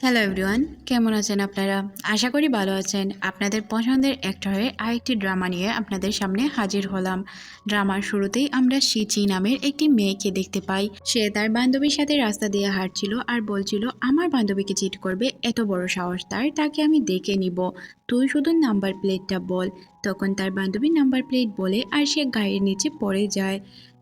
Hello everyone কেমন আছেন আপনারা? আশা করি ভালো আছেন। আপনাদের পছন্দের অ্যাক্টরের আরেকটি ড্রামা নিয়ে আপনাদের সামনে হাজির হলাম। ড্রামার শুরুতেই আমরা সিচি নামের একটি মেয়েকে দেখতে পাই। সে তার বান্ধবীর সাথে রাস্তা দিয়ে হাঁটছিল আর বলছিল, আমার বান্ধবীকে চিট করবে, এত বড় সাহস তার, তাকে আমি দেখে নিব। তুই শুধু নাম্বার প্লেটটা বল। তখন তার বান্ধবী নাম্বার প্লেট বলে আর সে গাড়ির নিচে পড়ে যায়।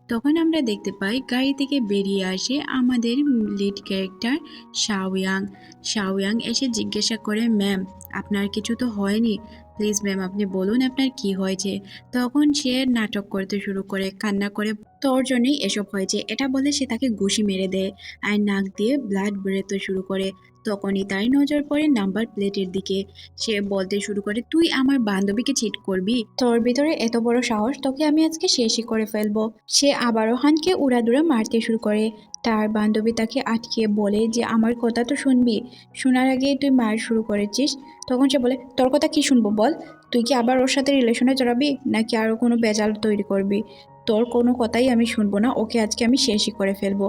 তখন আমরা দেখতে পাই গাড়ি থেকে বেরিয়ে আসে আমাদের লিড ক্যারেক্টার শাওয়াং শাওয়াং এসে জিজ্ঞাসা করে ম্যাম আপনার কিছু তো হয়নি। প্লিজ ম্যাম আপনি বলুন আপনার কি হয়েছে? তখন সে নাটক করতে শুরু করে, কান্না করে তোর জন্যই এসব হয়েছে। এটা বলে সে তাকে ঘুষি মেরে দেয়। আর নাক দিয়ে ব্লাড বেরোতে শুরু করে। তখনই তাই নজর পড়ে নাম্বার প্লেটের দিকে। সে বলতে শুরু করে, তুই আমার বান্ধবীকে চিট করবি? তোর ভিতরে এত বড় সাহস, তোকে আমি আজকে শেষই করে ফেলব। সে আবারও হানকে উড়াদুরা মারতে শুরু করে। তার বান্ধবী তাকে আটকিয়ে বলে যে, আমার কথা তো শুনবি? শোনার আগে তুই মার শুরু করেছিস? তখন সে বলে, তোর কথা কি শুনব বল? তুই কি আবার ওর সাথে রিলেশনে জড়াবি নাকি আরও কোনো বেজাল তৈরি করবি? তোর কোনো কথাই আমি শুনব না, ওকে আজকে আমি শেষই করে ফেলব।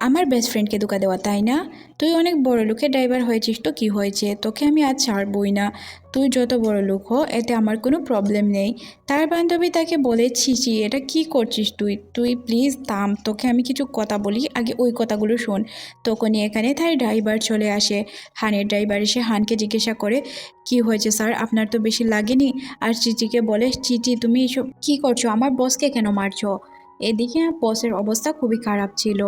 আমার বেস্ট ফ্রেন্ডকে ধোকা দেওয়া, তাই না? তুই অনেক বড় লোকে ড্রাইভার হয়েছিস তো কি হয়েছে? তোকে আমি আজ ছাড়বই না। তুই যত বড় লোক হো, এতে আমার কোনো প্রবলেম নেই। তার বান্ধবী তাকে বলে ছিছি এটা কি করছিস তুই? তুই প্লিজ থাম, তোকে আমি কিছু কথা বলি, আগে ওই কথাগুলো শোন। তখনই এখানে তার ড্রাইভার চলে আসে। হানের ড্রাইভার এসে হানকে জিজ্ঞাসা করে, কি হয়েছে স্যার আপনার তো বেশি লাগেনি? আর চিচিকে বলে, চিচি, তুমি এসব কী করছ? আমার বসকে কেন মারছো? এদিকে বসের অবস্থা খুবই খারাপ ছিল।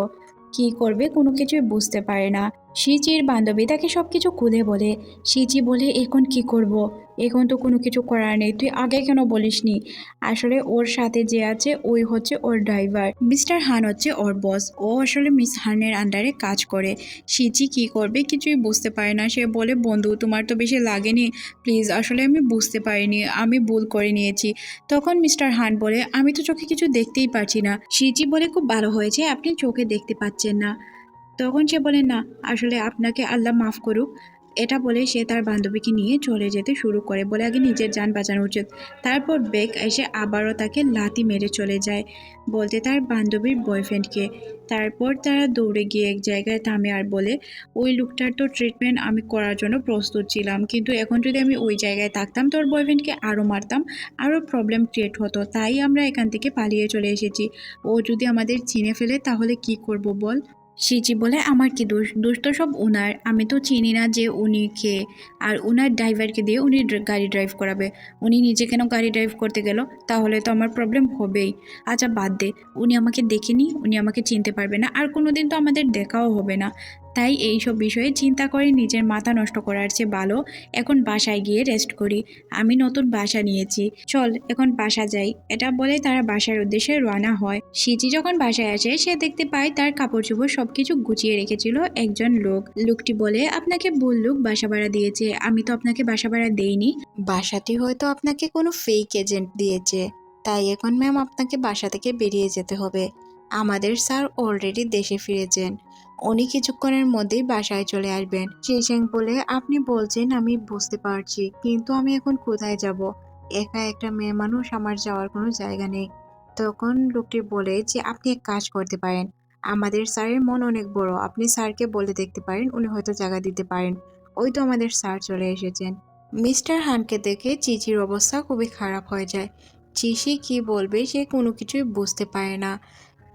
কি করবে কোনো কিছুই বুঝতে পারে না। সিচির বান্ধবী তাকে সব কিছু খুলে বলে সিচি বলে, এখন কি করব। এখন তো কোনো কিছু করার নেই, তুই আগে কেন বলিসনি? আসলে ওর সাথে যে আছে, ওই হচ্ছে ওর ড্রাইভার। মিস্টার হান হচ্ছে ওর বস। ও আসলে মিস হানের আন্ডারে কাজ করে। সিচি কি করবে কিছুই বুঝতে পারে না। সে বলে, বন্ধু, তোমার তো বেশি লাগেনি। প্লিজ, আসলে আমি বুঝতে পারিনি। আমি ভুল করে নিয়েছি। তখন মিস্টার হান বলে, আমি তো চোখে কিছু দেখতেই পারছি না। সিচি বলে, খুব ভালো হয়েছে। আপনি চোখে দেখতে পাচ্ছেন না। তখন সে বলে, না, আসলে আপনাকে আল্লাহ মাফ করুক। এটা বলে সে তার বান্ধবীকে নিয়ে চলে যেতে শুরু করে বলে আগে নিজের যান বাঁচানো উচিত। তারপর বেগ এসে আবারও তাকে লাথি মেরে চলে যায় বলতে তার বান্ধবীর বয়ফ্রেন্ডকে। তারপর তারা দৌড়ে গিয়ে এক জায়গায় থামে আর বলে, ওই লোকটার তো ট্রিটমেন্ট আমি করার জন্য প্রস্তুত ছিলাম, কিন্তু এখন যদি আমি ওই জায়গায় থাকতাম তোর বয়ফ্রেন্ডকে আরও মারতাম, আরও প্রবলেম ক্রিয়েট হতো। তাই আমরা এখান থেকে পালিয়ে চলে এসেছি। ও যদি আমাদের চিনে ফেলে তাহলে কি করব বল? সিচি বলে আমার কি দোষ? দোষ তো সব ওনার। আমি তো চিনি না যে উনি কে। আর ওনার ড্রাইভারকে দিয়ে উনি গাড়ি ড্রাইভ করাবে। উনি নিজে কেন গাড়ি ড্রাইভ করতে গেল? তাহলে তো আমার প্রবলেম হবেই। আচ্ছা বাদ দে। উনি আমাকে দেখেনি, উনি আমাকে চিনতে পারবে না। আর কোনোদিন তো আমাদের দেখাও হবে না। তাই এই সব বিষয়ে চিন্তা করে নিজের মাথা নষ্ট করার চেয়ে ভালো এখন বাসায় গিয়ে রেস্ট করি। আমি নতুন বাসা নিয়েছি। চল, এখন বাসা যাই। এটা বলে তারা বাসার উদ্দেশ্যে রওনা হয়। সিজি যখন বাসায় আসে, সে দেখতে পায় তার কাপড় চোপড় সবকিছু গুছিয়ে রেখেছিল একজন লোক। লোকটি বলে, আপনাকে ভুল লোক বাসা ভাড়া দিয়েছে। আমি তো আপনাকে বাসা ভাড়া দেইনি। বাসাটি হয়তো আপনাকে কোনো ফেক এজেন্ট দিয়েছে। তাই এখন ম্যাম আপনাকে বাসা থেকে বেরিয়ে যেতে হবে। আমাদের স্যার অলরেডি দেশে ফিরেছেন। উনি কিছুক্ষণের মধ্যেই বাসায় চলে আসবেন। চিচেং বলে, আপনি বলছেন আমি বুঝতে পারছি, কিন্তু আমি এখন কোথায় যাব? একা একটা মেয়ে মানুষ আমার যাওয়ার কোনো জায়গা নেই। তখন লোকটি বলে যে, আপনি এক কাজ করতে পারেন। আমাদের স্যারের মন অনেক বড়। আপনি স্যারকে বলে দেখতে পারেন, উনি হয়তো জায়গা দিতে পারেন। ওই তো আমাদের স্যার চলে এসেছেন। মিস্টার হানকে দেখে চিচির অবস্থা খুবই খারাপ হয়ে যায়। চিসি কি বলবে সে কোনো কিছুই বুঝতে পারে না।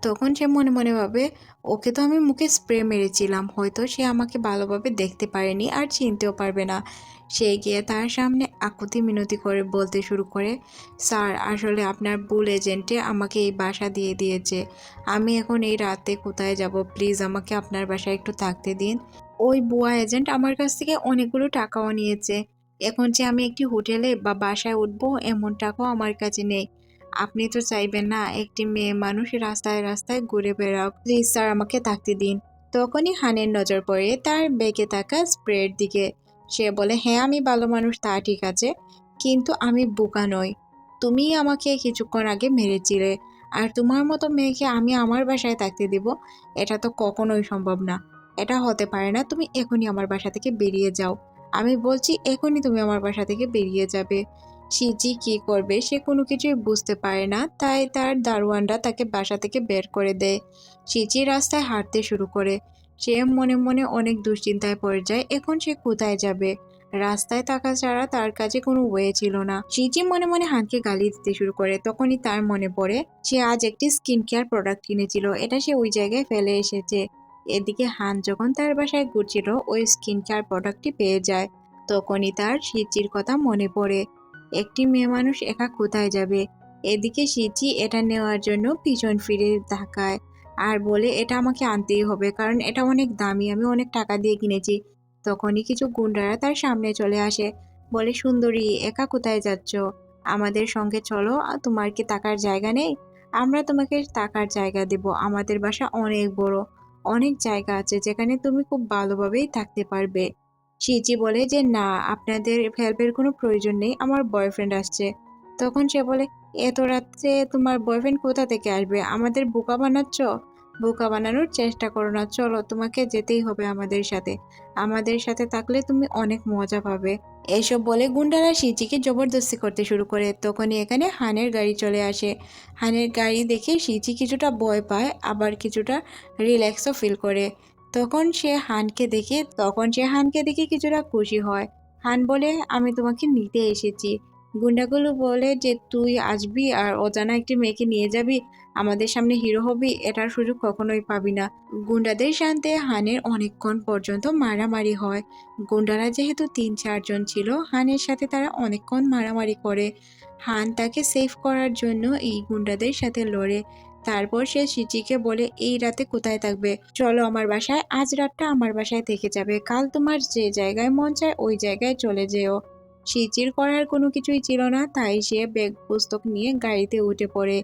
তখন সে মনে মনে ভাবে, ওকে তো আমি মুখে স্প্রে মেরেছিলাম, হয়তো সে আমাকে ভালোভাবে দেখতে পারেনি আর চিনতেও পারবে না। সে গিয়ে তার সামনে আকুতি মিনতি করে বলতে শুরু করে, স্যার, আসলে আপনার ভুল এজেন্টে আমাকে এই বাসা দিয়ে দিয়েছে। আমি এখন এই রাতে কোথায় যাব? প্লিজ আমাকে আপনার বাসায় একটু থাকতে দিন। ওই বুয়া এজেন্ট আমার কাছ থেকে অনেকগুলো টাকাও নিয়েছে। এখন যে আমি একটি হোটেলে বা বাসায় উঠবো, এমন টাকাও আমার কাছে নেই। আপনি তো চাইবেন না, একটি মেয়ে মানুষ রাস্তায় রাস্তায় ঘুরে বেড়াও প্লিজ স্যার আমাকে থাকতে দিন। তখনই হানের নজর পড়ে তার বেগে থাকা স্প্রের দিকে। সে বলে হ্যাঁ আমি ভালো মানুষ, তা ঠিক আছে। কিন্তু আমি বোকা নই। তুমি আমাকে কিছুক্ষণ আগে মেরেছিলে। আর তোমার মতো মেয়েকে আমি আমার বাসায় থাকতে দিব, এটা তো কখনোই সম্ভব না। এটা হতে পারে না, তুমি এখনই আমার বাসা থেকে বেরিয়ে যাও। আমি বলছি, এখনই তুমি আমার বাসা থেকে বেরিয়ে যাবে। সিজি কি করবে, সে কোনো কিছুই বুঝতে পারে না। তাই তার দারোয়ানরা তাকে বাসা থেকে বের করে দেয়। সিজি রাস্তায় হাঁটতে শুরু করে। সে মনে মনে অনেক দুশ্চিন্তায় পড়ে যায়। এখন সে কোথায় যাবে? রাস্তায় থাকা ছাড়া তার কাছে কোনো ওয়ে ছিল না। সিজি মনে মনে হানকে গালি দিতে শুরু করে। তখনই তার মনে পড়ে, সে আজ একটি স্কিন কেয়ার প্রোডাক্ট কিনেছিল। এটা সে ওই জায়গায় ফেলে এসেছে। এদিকে হান যখন তার বাসায় ঘুরছিল, ওই স্কিন কেয়ার প্রোডাক্টটি পেয়ে যায়। তখনই তার সিচির কথা মনে পড়ে। একটি মেয়ে মানুষ একা কোথায় যাবে? এদিকে সিচি এটা নেওয়ার জন্য পিছন ফিরে তাকায় আর বলে, এটা আমাকে আনতেই হবে, কারণ এটা অনেক দামি, আমি অনেক টাকা দিয়ে কিনেছি। তখনই কিছু গুন্ডারা তার সামনে চলে আসে, বলে, সুন্দরী, একা কোথায় যাচ্ছ? আমাদের সঙ্গে চলো তোমার কি থাকার জায়গা নেই? আমরা তোমাকে থাকার জায়গা দেব, আমাদের বাসা অনেক বড়, অনেক জায়গা আছে যেখানে তুমি খুব ভালোভাবেই থাকতে পারবে। সিচি বলে যে, না, আপনাদের হেল্পের কোনো প্রয়োজন নেই, আমার বয়ফ্রেন্ড আসছে। তখন সে বলে, এত রাত্রে তোমার বয়ফ্রেন্ড কোথা থেকে আসবে? আমাদের বোকা বানাচ্ছ? বোকা বানানোর চেষ্টা করো না, চলো, তোমাকে যেতেই হবে আমাদের সাথে। আমাদের সাথে থাকলে তুমি অনেক মজা পাবে। এইসব বলে গুন্ডারা সিচিকে জবরদস্তি করতে শুরু করে। তখনই এখানে হানের গাড়ি চলে আসে। হানের গাড়ি দেখে সিচি কিছুটা ভয় পায়, আবার কিছুটা রিল্যাক্সও ফিল করে। তখন সে হানকে দেখে, তখন সে হানকে দেখে কিছুটা খুশি হয়। হান বলে, আমি তোমাকে নিতে এসেছি। গুন্ডাগুলো বলে যে, তুই আসবি আর অজানা একটি মেয়েকে নিয়ে যাবি। আমাদের সামনে হিরো হবি, এটার সুযোগ কখনোই পাবি না। গুন্ডাদের শান্তে হানের অনেকক্ষণ পর্যন্ত মারামারি হয়। গুন্ডারা যেহেতু তিন চারজন ছিল, হানের সাথে তারা অনেকক্ষণ মারামারি করে। হান তাকে সেভ করার জন্য এই গুন্ডাদের সাথে লড়ে। তারপর সে সিচিকে বলে, এই রাতে কোথায় থাকবে? চলো আমার বাসায়। আজ রাতটা আমার বাসায় থেকে যাবে। কাল তোমার যে জায়গায় মন চায় ওই জায়গায় চলে যেও। সিচির করার কোনো কিছুই ছিল না, তাই সে ব্যাগ পুস্তক নিয়ে গাড়িতে উঠে পড়ে।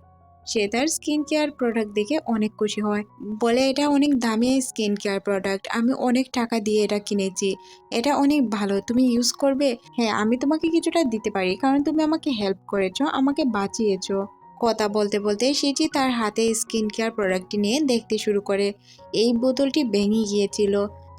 সে তার স্কিন কেয়ার প্রোডাক্ট দেখে অনেক খুশি হয়। বলে, এটা অনেক দামি স্কিন কেয়ার প্রোডাক্ট। আমি অনেক টাকা দিয়ে এটা কিনেছি। এটা অনেক ভালো। তুমি ইউজ করবে? হ্যাঁ আমি তোমাকে কিছুটা দিতে পারি। কারণ তুমি আমাকে হেল্প করেছ, আমাকে বাঁচিয়েছো। কথা বলতে বলতে সিজি তার হাতে স্কিন কেয়ার প্রোডাক্টটি নিয়ে দেখতে শুরু করে। এই বোতলটি ভেঙে গিয়েছিল।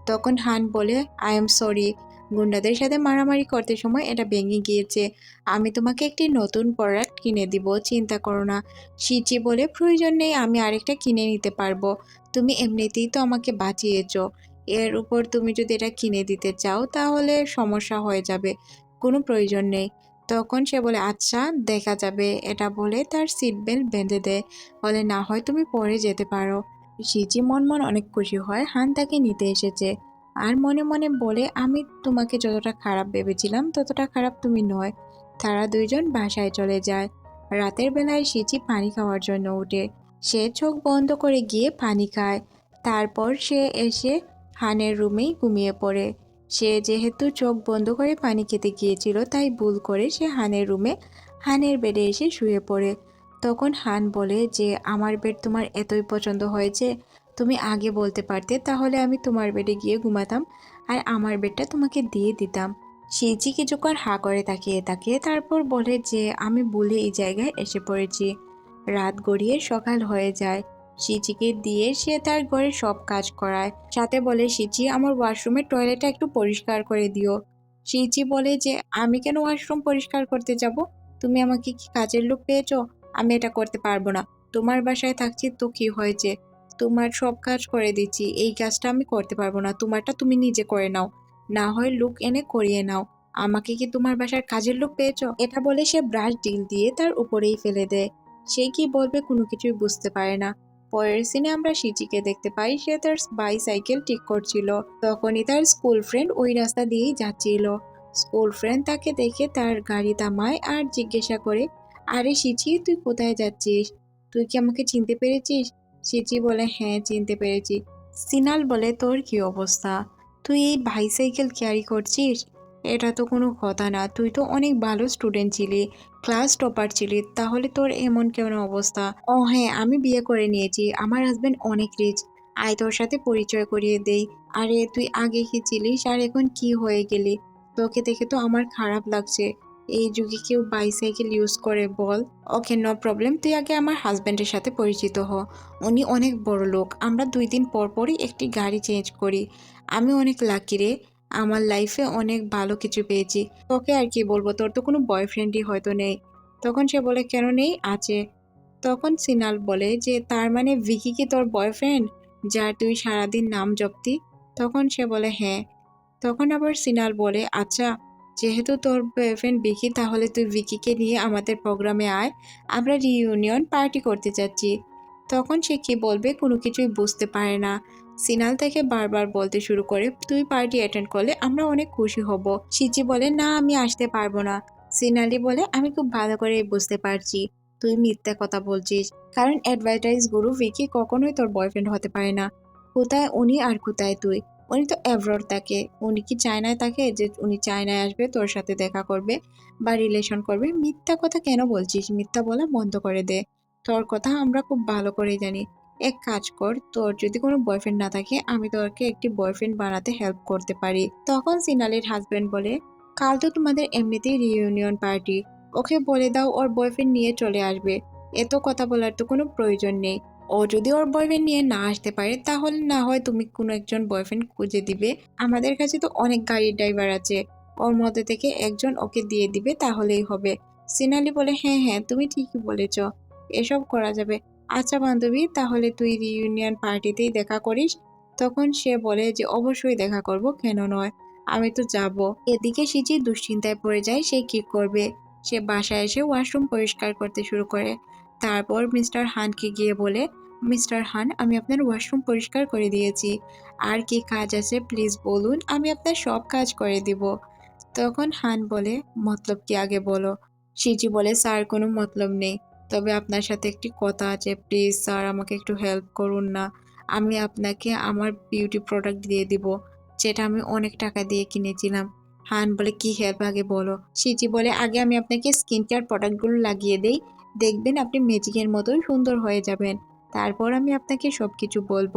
তখন হান বলে আই এম সরি গুন্ডাদের সাথে মারামারি করতে সময় এটা ভেঙে গিয়েছে। আমি তোমাকে একটি নতুন প্রোডাক্ট কিনে দিব, চিন্তা করো না। সিচি বলে, প্রয়োজন নেই, আমি আরেকটা কিনে নিতে পারব। তুমি এমনিতেই তো আমাকে বাঁচিয়েছ। এর উপর তুমি যদি এটা কিনে দিতে চাও, তাহলে সমস্যা হয়ে যাবে। কোনো প্রয়োজন নেই। তখন সে বলে আচ্ছা দেখা যাবে। এটা বলে তার সিট বেল্ট বেঁধে দেয়। বলে, না হয় তুমি পরে যেতে পারো। সিজি মন মন অনেক খুশি হয়, হান তাকে নিতে এসেছে। আর মনে মনে বলে, আমি তোমাকে যতটা খারাপ ভেবেছিলাম, ততটা খারাপ তুমি নয়। তারা দুইজন বাসায় চলে যায়। রাতের বেলায় সিচি পানি খাওয়ার জন্য উঠে। সে চোখ বন্ধ করে গিয়ে পানি খায়। তারপর সে এসে হানের রুমেই ঘুমিয়ে পড়ে। সে যেহেতু চোখ বন্ধ করে পানি খেতে গিয়েছিল, তাই ভুল করে সে হানের রুমে, হানের বেডে এসে শুয়ে পড়ে। তখন হান বলে যে, আমার বেড তোমার এতই পছন্দ হয়েছে, তুমি আগে বলতে পারতে, তাহলে আমি তোমার বেডে গিয়ে ঘুমাতাম আর আমার বেডটা তোমাকে দিয়ে দিতাম। সিজি কিছুক্ষণ হা করে তাকিয়ে তাকিয়ে তারপর বলে যে, আমি ভুলে এই জায়গায় এসে পড়েছি। রাত গড়িয়ে সকাল হয়ে যায়। সিচিকে দিয়ে সে তার ঘরে সব কাজ করায়। সাথে বলে সিচি আমার ওয়াশরুমের টয়লেটটা একটু পরিষ্কার করে দিও। সিচি বলে যে, আমি কেন ওয়াশরুম পরিষ্কার করতে যাব? তুমি আমাকে কি কাজের লোক পেয়েছ? আমি এটা করতে পারব না। তোমার বাসায় থাকছি তো কি হয়েছে? তোমার সব কাজ করে দিচ্ছি। এই কাজটা আমি করতে পারব না। তোমারটা তুমি নিজে করে নাও। না হয় লোক এনে করিয়ে নাও। আমাকে কি তোমার বাসার কাজের লোক পেয়েছ? এটা বলে সে ব্রাশ ডিল দিয়ে তার উপরেই ফেলে দেয়। সে কি বলবে কোনো কিছুই বুঝতে পারে না। পরের সিনে আমরা সিচিকে দেখতে পাই, সে তার বাইসাইকেল ঠিক করছিল। তখনই তার স্কুল ফ্রেন্ড ওই রাস্তা দিয়েই যাচ্ছিল। স্কুল ফ্রেন্ড তাকে দেখে তার গাড়ি থামায় আর জিজ্ঞাসা করে, আরে সিচি তুই কোথায় যাচ্ছিস? তুই কি আমাকে চিনতে পেরেছিস? সিচি বলে হ্যাঁ চিনতে পেরেছি। সিনাল বলে, তোর কি অবস্থা? তুই এই বাইসাইকেল ক্যারি করছিস? এটা তো কোনো কথা না। তুই তো অনেক ভালো স্টুডেন্ট ছিলি। ক্লাস টপার ছিলি, তাহলে তোর এমন কেমন অবস্থা? ও হ্যাঁ আমি বিয়ে করে নিয়েছি, আমার হাজবেন্ড অনেক রিচ আয়, তোর সাথে পরিচয় করিয়ে দেই। আরে, তুই আগে কি ছিলিস? আর এখন কি হয়ে গেলি? তোকে দেখে তো আমার খারাপ লাগছে। এই যুগে কেউ বাইসাইকেল ইউজ করে, বল। ওকে নো প্রবলেম তুই আগে আমার হাজব্যান্ডের সাথে পরিচিত হ। উনি অনেক বড় লোক আমরা দুই দিন পর পরই একটি গাড়ি চেঞ্জ করি। আমি অনেক লাকি রে। আমার লাইফে অনেক ভালো কিছু পেয়েছি। তোকে আর কি বলব? তোর তো কোনো বয়ফ্রেন্ডই হয়তো নেই। তখন সে বলে, কেন নেই? আছে। তখন সিনাল বলে যে, তার মানে ভিকি কি তোর বয়ফ্রেন্ড যার তুই সারাদিন নাম জপতি? তখন সে বলে হ্যাঁ। তখন আবার সিনাল বলে আচ্ছা যেহেতু তোর বয়ফ্রেন্ড ভিকি, তাহলে তুই ভিকিকে নিয়ে আমাদের প্রোগ্রামে আয়। আমরা রিইউনিয়ন পার্টি করতে যাচ্ছি। তখন সে কি বলবে? কোনো কিছুই বুঝতে পারে না। সিনাল থেকে বারবার বলতে শুরু করে তুই পার্টি অ্যাটেন্ড করলে আমরা অনেক খুশি হব। সিজি বলে, না, আমি আসতে পারব না। সিনালি বলে, আমি খুব ভালো করে বুঝতে পারছি। তুই মিথ্যা কথা বলছিস। কারণ অ্যাডভার্টাইজ গুরু ভিকি কখনোই তোর বয়ফ্রেন্ড হতে পারে না। কোথায় উনি আর কোথায় তুই? উনি তো অ্যাব্রড থাকে। উনি কি চায়নায় থাকে যে উনি চায়নায় আসবে, তোর সাথে দেখা করবে বা রিলেশন করবে? মিথ্যা কথা কেন বলছিস? মিথ্যা বলা বন্ধ করে দে। তোর কথা আমরা খুব ভালো করে জানি। এক কাজ কর, তোর যদি কোনো বয়ফ্রেন্ড না থাকে, আমি তোকে একটি বয়ফ্রেন্ড বানাতে হেল্প করতে পারি। তখন সিনালির হাজবেন্ড বলে, কাল তো তোমাদের এমনিতেই রিইউনিয়ন পার্টি ওকে বলে দাও, ওর বয়ফ্রেন্ড নিয়ে চলে আসবে। এত কথা বলার তো কোনো প্রয়োজন নেই। ও যদি ওর বয়ফ্রেন্ড নিয়ে না আসতে পারে, তাহলে না হয় তুমি কোনো একজন বয়ফ্রেন্ড খুঁজে দিবে। আমাদের কাছে তো অনেক গাড়ির ড্রাইভার আছে। ওর মধ্যে থেকে একজন ওকে দিয়ে দিবে, তাহলেই হবে। সিনালি বলে হ্যাঁ হ্যাঁ তুমি ঠিকই বলেছ। এসব করা যাবে। আচ্ছা বান্ধবী, তাহলে তুই রিইউনিয়ন পার্টিতেই দেখা করিস? তখন সে বলে যে, অবশ্যই দেখা করব, কেন নয়? আমি তো যাব। এদিকে সিজি দুশ্চিন্তায় পড়ে যায়, সে কি করবে? সে বাসায় এসে ওয়াশরুম পরিষ্কার করতে শুরু করে। তারপর মিস্টার হানকে গিয়ে বলে, মিস্টার হান, আমি আপনার ওয়াশরুম পরিষ্কার করে দিয়েছি। আর কি কাজ আছে প্লিজ বলুন, আমি আপনার সব কাজ করে দিব। তখন হান বলে, মতলব কি আগে বলো? সিজি বলে, স্যার, কোনো মতলব নেই। তবে আপনার সাথে একটি কথা আছে প্লিজ স্যার আমাকে একটু হেল্প করুন না। আমি আপনাকে আমার বিউটি প্রোডাক্ট দিয়ে দিব, যেটা আমি অনেক টাকা দিয়ে কিনেছিলাম। হান বলে, কি হেল্প আগে বলো? সিজি বলে, আগে আমি আপনাকে স্কিন কেয়ার প্রোডাক্টগুলো লাগিয়ে দেই। দেখবেন আপনি ম্যাজিকের মতোই সুন্দর হয়ে যাবেন। তারপর আমি আপনাকে সব কিছু বলব।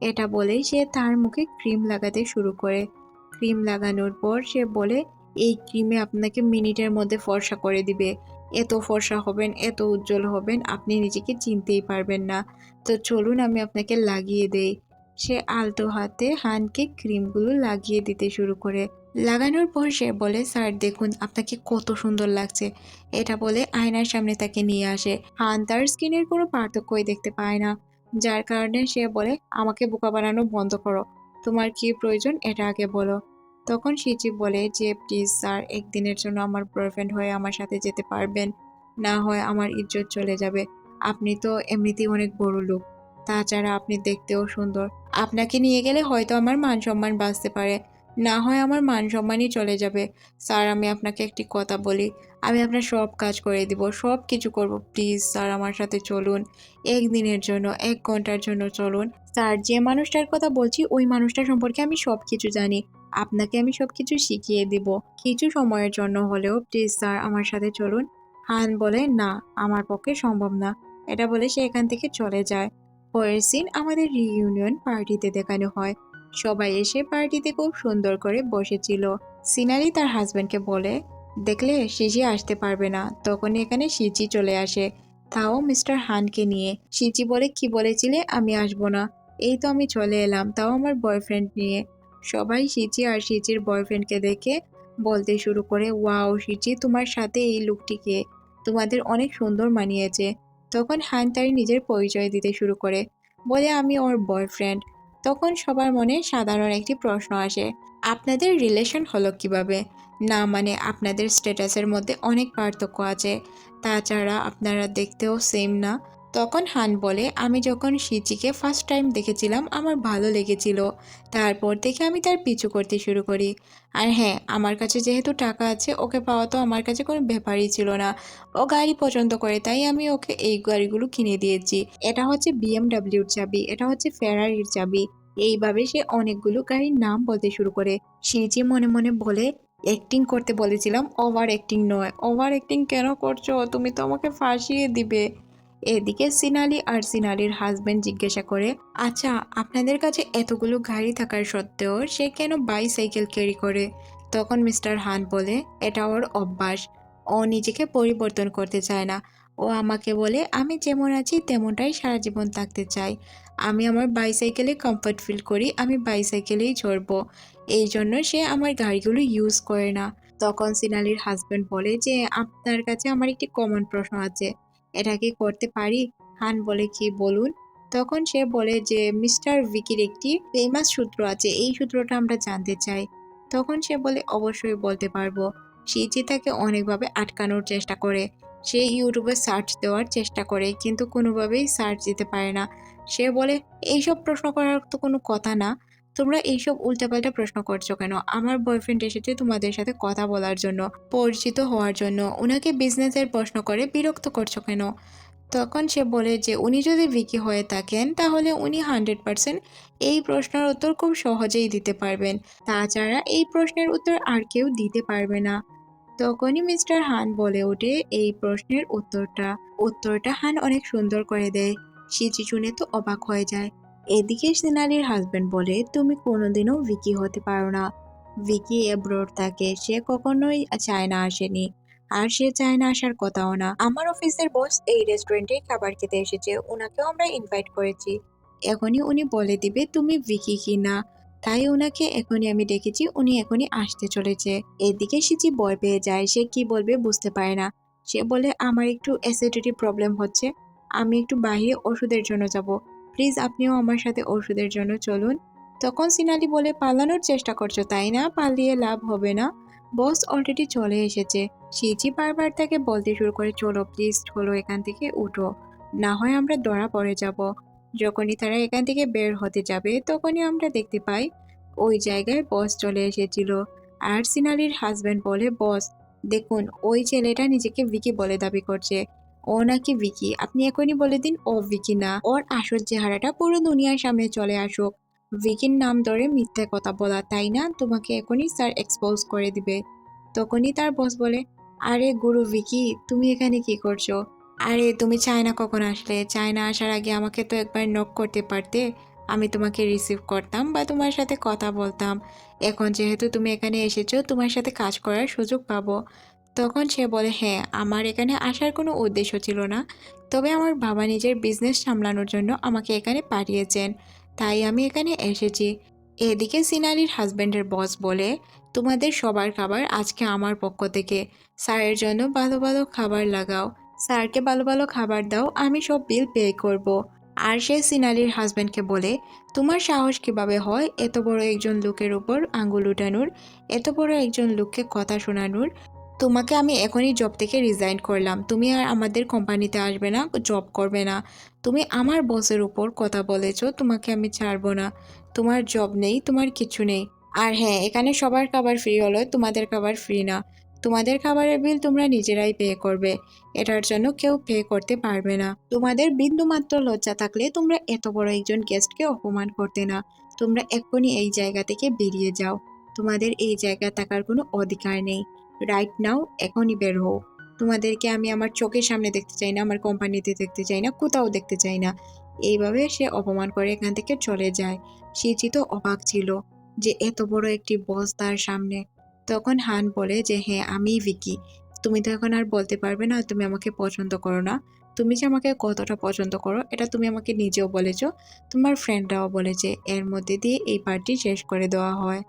এটা বলেই সে তার মুখে ক্রিম লাগাতে শুরু করে। ক্রিম লাগানোর পর সে বলে, এই ক্রিমে আপনাকে মিনিটের মধ্যে ফর্সা করে দিবে। এত ফর্সা হবেন, এত উজ্জ্বল হবেন, আপনি নিজেকে চিনতেই পারবেন না। তো চলুন আমি আপনাকে লাগিয়ে দেই। সে আলতো হাতে হানকে ক্রিমগুলো লাগিয়ে দিতে শুরু করে। লাগানোর পর সে বলে, স্যার, দেখুন, আপনাকে কত সুন্দর লাগছে। এটা বলে আয়নার সামনে তাকে নিয়ে আসে। হান তার স্কিনের কোনো পার্থক্যই দেখতে পায় না। যার কারণে সে বলে, আমাকে বোকা বানানো বন্ধ করো। তোমার কি প্রয়োজন, এটা আগে বলো। তখন সিচি বলে, যে প্লিজ স্যার একদিনের জন্য আমার বয়ফ্রেন্ড হয়ে আমার সাথে যেতে পারবেন। না হয় আমার ইজ্জত চলে যাবে। আপনি তো এমনিতেই অনেক বড় লোক। তাছাড়া আপনি দেখতেও সুন্দর। আপনাকে নিয়ে গেলে হয়তো আমার মান সম্মান বাঁচতে পারে। না হয় আমার মান সম্মানই চলে যাবে। স্যার, আমি আপনাকে একটি কথা বলি। আমি আপনার সব কাজ করে দিব। সব কিছু করব। প্লিজ স্যার আমার সাথে চলুন। একদিনের জন্য, এক ঘণ্টার জন্য চলুন। স্যার, যে মানুষটার কথা বলছি, ওই মানুষটা সম্পর্কে আমি সব কিছু জানি। আপনাকে আমি সব কিছু শিখিয়ে দিব। কিছু সময়ের জন্য হলেও প্লিজ স্যার আমার সাথে চলুন। হান বলে, না, আমার পক্ষে সম্ভব না। এটা বলে সে এখান থেকে চলে যায়। পরের সিন আমাদের রিইউনিয়ন পার্টিতে দেখানো হয়। সবাই এসে পার্টিতে খুব সুন্দর করে বসেছিল। সিনারি তার হাজব্যান্ডকে বলে, দেখলে সিজি আসতে পারবে না। তখনই এখানে সিজি চলে আসে। তাও মিস্টার হানকে নিয়ে। সিজি বলে, কি বলেছিলে? আমি আসব না। এই তো আমি চলে এলাম। তাও আমার বয়ফ্রেন্ড নিয়ে। সবাই সিচি আর সিচির বয়ফ্রেন্ডকে দেখে বলতে শুরু করে, ওয়াও সিচি তোমার সাথে এই লুকটিকে তোমাদের অনেক সুন্দর মানিয়েছে। তখন হান তার নিজের পরিচয় দিতে শুরু করে, বলে আমি ওর বয়ফ্রেন্ড তখন সবার মনে সাধারণ একটি প্রশ্ন আসে, আপনাদের রিলেশন হলো কীভাবে? না মানে আপনাদের স্ট্যাটাসের মধ্যে অনেক পার্থক্য আছে। তাছাড়া আপনারা দেখতেও সেম না। তখন হান বলে, আমি যখন সিচিকে ফার্স্ট টাইম দেখেছিলাম, আমার ভালো লেগেছিল। তারপর থেকে আমি তার পিছু করতে শুরু করি। আর হ্যাঁ আমার কাছে যেহেতু টাকা আছে, ওকে পাওয়া তো আমার কাছে কোনো ব্যাপারই ছিল না। ও গাড়ি পছন্দ করে, তাই আমি ওকে এই গাড়িগুলো কিনে দিয়েছি। এটা হচ্ছে বিএমডাব্লিউর চাবি, এটা হচ্ছে ফেরারির চাবি। এইভাবে সে অনেকগুলো গাড়ির নাম বলতে শুরু করে। সিজি মনে মনে বলে অ্যাক্টিং করতে বলেছিলাম ওভার অ্যাক্টিং নয়। ওভার অ্যাক্টিং কেন করছ? তুমি তো আমাকে ফাঁসিয়ে দিবে। এদিকে সিনালি আর সিনালির হাজবেন্ড জিজ্ঞাসা করে আচ্ছা আপনাদের কাছে এতগুলো গাড়ি থাকার সত্ত্বেও সে কেন বাইসাইকেল ক্যারি করে? তখন মিস্টার হান বলে, এটা ওর অভ্যাস। ও নিজেকে পরিবর্তন করতে চায় না। ও আমাকে বলে, আমি যেমন আছি, তেমনটাই সারা জীবন থাকতে চাই। আমি আমার বাইসাইকেলে কমফর্ট ফিল করি, আমি বাইসাইকেলেই চড়বো। এই জন্য সে আমার গাড়িগুলো ইউজ করে না। তখন সিনালির হাজবেন্ড বলে যে, আপনার কাছে আমার একটি কমন প্রশ্ন আছে। এটা কি করতে পারি? হান বলে, কি বলুন? তখন সে বলে যে, মিস্টার ভিকির একটি ফেমাস সূত্র আছে, এই সূত্রটা আমরা জানতে চাই। তখন সে বলে, অবশ্যই বলতে পারব। সিজি তাকে অনেকভাবে আটকানোর চেষ্টা করে। সে ইউটিউবে সার্চ দেওয়ার চেষ্টা করে, কিন্তু কোনোভাবেই সার্চ দিতে পারে না। সে বলে, এইসব প্রশ্ন করার তো কোনো কথা না। তোমরা এইসব উল্টাপাল্টা প্রশ্ন করছ কেন? আমার বয়ফ্রেন্ড এসেছে তোমাদের সাথে কথা বলার জন্য, পরিচিত হওয়ার জন্য। ওনাকে বিজনেসের প্রশ্ন করে বিরক্ত করছ কেন? তখন সে বলে যে, উনি যদি ভিকি হয়ে থাকেন, তাহলে উনি হান্ড্রেড পার্সেন্ট এই প্রশ্নের উত্তর খুব সহজেই দিতে পারবেন। তাছাড়া এই প্রশ্নের উত্তর আর কেউ দিতে পারবে না। তখনই মিস্টার হান বলে ওঠে এই প্রশ্নের উত্তরটা। উত্তরটা হান অনেক সুন্দর করে দেয়। সিচি শুনে তো অবাক হয়ে যায়। এদিকে সিনালির হাজবেন্ড বলে, তুমি কোনোদিনও ভিকি হতে পারো না। ভিকি এব্রোড থাকে, সে কখনোই চায়না আসেনি। আর সে চায় না আসার কথাও না। আমার অফিসের বস এই রেস্টুরেন্টে খাবার খেতে এসেছে ওনাকেও আমরা ইনভাইট করেছি। এখনই উনি বলে দিবে তুমি ভিকি কি না তাই ওনাকে এখনই আমি ডেকেছি, উনি এখনই আসতে চলেছে। এদিকে সিচি বয় পেয়ে যায়, সে কি বলবে বুঝতে পারে না। সে বলে, আমার একটু অ্যাসিডিটি প্রবলেম হচ্ছে। আমি একটু বাইরে ওষুধের জন্য যাব। প্লিজ আপনিও আমার সাথে ওষুধের জন্য চলুন। তখন সিনালি বলে, পালানোর চেষ্টা করছ, তাই না? পালিয়ে লাভ হবে না। বস অলরেডি চলে এসেছে। সিজি বারবার তাকে বলতে শুরু করে, চলো প্লিজ চলো এখান থেকে উঠো। না হয় আমরা ধরা পড়ে যাব। যখনই তারা এখান থেকে বের হতে যাবে, তখনই আমরা দেখতে পাই ওই জায়গায় বস চলে এসেছিল। আর সিনালির হাজব্যান্ড বলে, বস, দেখুন, ওই ছেলেটা নিজেকে ভিকি বলে দাবি করছে। ও নাকি ভিকি। আপনি এখনই বলে দিন, ও ভিকি না। ওর আসল চেহারাটা পুরো দুনিয়ার সামনে চলে আসুক। ভিকির নাম ধরে মিথ্যে কথা বলা, তাই না? তোমাকে এখনই স্যার এক্সপোজ করে দিবে। তখনই তার বস বলে, আরে গুরু ভিকি, তুমি এখানে কি করছ? আরে, তুমি চায়না কখন আসলে? চায়না আসার আগে আমাকে তো একবার নক করতে পারতে। আমি তোমাকে রিসিভ করতাম বা তোমার সাথে কথা বলতাম। এখন যেহেতু তুমি এখানে এসেছ, তোমার সাথে কাজ করার সুযোগ পাবো। তখন সে বলে হ্যাঁ আমার এখানে আসার কোনো উদ্দেশ্য ছিল না। তবে আমার বাবা নিজের বিজনেস সামলানোর জন্য আমাকে এখানে পাঠিয়েছেন। তাই আমি এখানে এসেছি। এদিকে সিনালির হাজব্যান্ডের বস বলে, তোমাদের সবার খাবার আজকে আমার পক্ষ থেকে। স্যারের জন্য ভালো ভালো খাবার লাগাও। স্যারকে ভালো ভালো খাবার দাও, আমি সব বিল পে করব। আর সে সিনালির হাজব্যান্ডকে বলে, তোমার সাহস কীভাবে হয় এত বড় একজন লোকের উপর আঙ্গুল উঠানোর? এত বড় একজন লোককে কথা শোনানোর? তোমাকে আমি এখনই জব থেকে রিজাইন করলাম। তুমি আর আমাদের কোম্পানিতে আসবে না জব করবে না। তুমি আমার বসের উপর কথা বলেছ, তোমাকে আমি ছাড়বো না। তোমার জব নেই, তোমার কিছু নেই। আর হ্যাঁ এখানে সবার খাবার ফ্রি হলো তোমাদের খাবার ফ্রি না। তোমাদের খাবারের বিল তোমরা নিজেরাই পে করবে। এটার জন্য কেউ পে করতে পারবে না। তোমাদের বিন্দুমাত্র লজ্জা থাকলে তোমরা এত বড় একজন গেস্টকে অপমান করতে না। তোমরা এক্ষুনি এই জায়গা থেকে বেরিয়ে যাও। তোমাদের এই জায়গা থাকার কোনো অধিকার নেই। রাইট নাও এখনই বের হও। তোমাদেরকে আমি আমার চোখের সামনে দেখতে চাই না, আমার কোম্পানিতে দেখতে চাই না, কোথাও দেখতে চাই না। এইভাবে সে অপমান করে এখান থেকে চলে যায়। সিজি তো অবাক ছিল যে এত বড় একটি বস তার সামনে। তখন হান বলে যে হ্যাঁ আমি ভিকি। তুমি তো এখন আর বলতে পারবে না, তুমি আমাকে পছন্দ করো না। তুমি যে আমাকে কতটা পছন্দ করো, এটা তুমি আমাকে নিজেও বলেছ। তোমার ফ্রেন্ডরাও বলেছে, এর মধ্যে দিয়ে এই পার্টি শেষ করে দেওয়া হয়।